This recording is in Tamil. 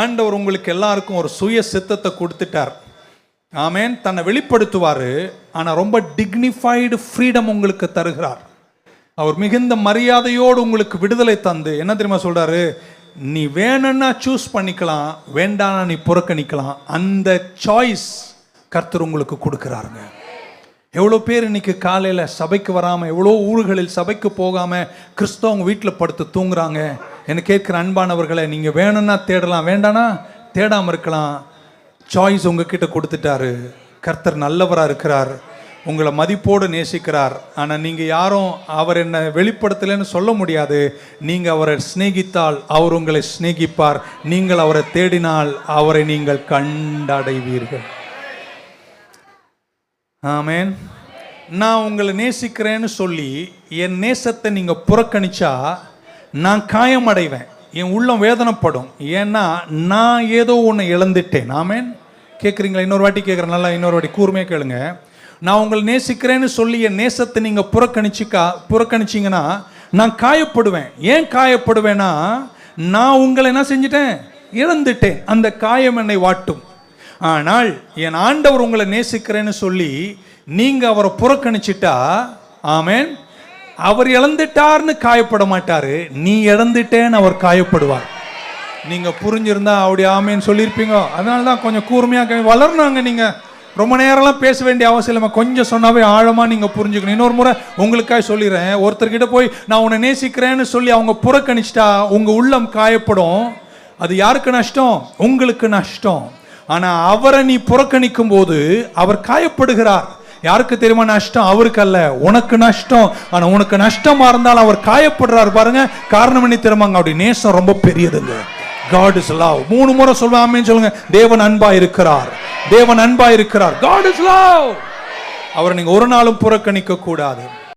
ஆண்டவர் உங்களுக்கு எல்லாருக்கும் ஒரு சுய சித்தத்தை கொடுத்துட்டார். ஆமேன். தன்னை வெளிப்படுத்துவார். ஆனால் ரொம்ப டிக்னிஃபைடு ஃப்ரீடம் உங்களுக்கு தருகிறார். அவர் மிகுந்த மரியாதையோடு உங்களுக்கு விடுதலை தந்து என்ன தெரியுமா சொல்கிறாரு நீ வேணும்னா சூஸ் பண்ணிக்கலாம் வேண்டானா நீ புறக்கணிக்கலாம். அந்த சாய்ஸ் கர்த்தர் உங்களுக்கு கொடுக்குறாருங்க. எவ்வளோ பேர் இன்னைக்கு காலையில் சபைக்கு வராமல் எவ்வளோ ஊர்களில் சபைக்கு போகாமல் கிறிஸ்தவங்க வீட்டில் படுத்து தூங்குறாங்க. என்ன கேட்குற அன்பானவர்களை நீங்கள் வேணும்னா தேடலாம் வேண்டானா தேடாமல் இருக்கலாம். சாய்ஸ் உங்ககிட்ட கொடுத்துட்டாரு. கர்த்தர் நல்லவராக இருக்கிறார். உங்களை மதிப்போடு நேசிக்கிறார். ஆனால் நீங்கள் யாரும் அவர் என்ன வெளிப்படுத்தலைன்னு சொல்ல முடியாது. நீங்கள் அவரை சிநேகித்தால் அவர் உங்களை சிநேகிப்பார். நீங்கள் அவரை தேடினால் அவரை நீங்கள் கண்டடைவீர்கள். ஆமேன். நான் உங்களை நேசிக்கிறேன்னு சொல்லி என் நேசத்தை நீங்கள் புறக்கணிச்சா நான் காயம் அடைவேன் என் உள்ளம் வேதனைப்படும். ஏன்னா நான் ஏதோ ஒன்று இழந்துட்டேன். ஆமேன். கேட்குறீங்களா இன்னொரு வாட்டி கேட்குறேன் நல்லா இன்னொரு வாட்டி கூர்மையாக கேளுங்க. நான் உங்களை நேசிக்கிறேன்னு சொல்லி என் நேசத்தை நீங்கள் புறக்கணிச்சிக்கா புறக்கணிச்சிங்கன்னா நான் காயப்படுவேன். ஏன் காயப்படுவேன்னா நான் உங்களை என்ன செஞ்சிட்டேன்? இழந்துட்டேன். அந்த காயம் என்னை வாட்டும். ஆனால் என் ஆண்டவர் உங்களை நேசிக்கிறேன்னு சொல்லி நீங்கள் அவரை புறக்கணிச்சிட்டா ஆமேன். அவர் இழந்துட்டார்னு காயப்பட மாட்டாரு. நீ இழந்துட்டேன்னு அவர் காயப்படுவார். நீங்க புரிஞ்சிருந்தா அப்படி ஆமேன்னு சொல்லியிருப்பீங்க. அதனால தான் கொஞ்சம் கூர்மையாக வளர்னாங்க வளரணுங்க நீங்க. ரொம்ப நேரம்லாம் பேச வேண்டிய அவசியம் இல்லாமல் கொஞ்சம் சொன்னாவே ஆழமாக நீங்கள் புரிஞ்சுக்கணும். இன்னொரு முறை உங்களுக்காக சொல்லிடுறேன் ஒருத்தர்கிட்ட போய் நான் உன்னை நேசிக்கிறேன்னு சொல்லி அவங்க புறக்கணிச்சிட்டா உங்கள் உள்ளம் காயப்படும். அது யாருக்கு நஷ்டம்? உங்களுக்கு நஷ்டம். ஆனால் அவரை நீ புறக்கணிக்கும் போது அவர் காயப்படுகிறார். யாருக்கு தெரியுமா நஷ்டம்? அவருக்கு அல்ல உனக்கு நஷ்டம். ஆனா உனக்கு நஷ்டமா இருந்தாலும் அவர் காயப்படுறார் பாருங்க. காரணம் என்ன தெரியுமாங்க அப்படி நேசம் ரொம்ப பெரியதுங்க. காட் இஸ் லவ் மூணு முறை சொல்லுவாமே சொல்லுங்க. தேவன் அன்பா இருக்கிறார். தேவன் அன்பா இருக்கிறார். காட் இஸ் லவ் அவரை நீங்க ஒரு நாளும் புறக்கணிக்க கூடாது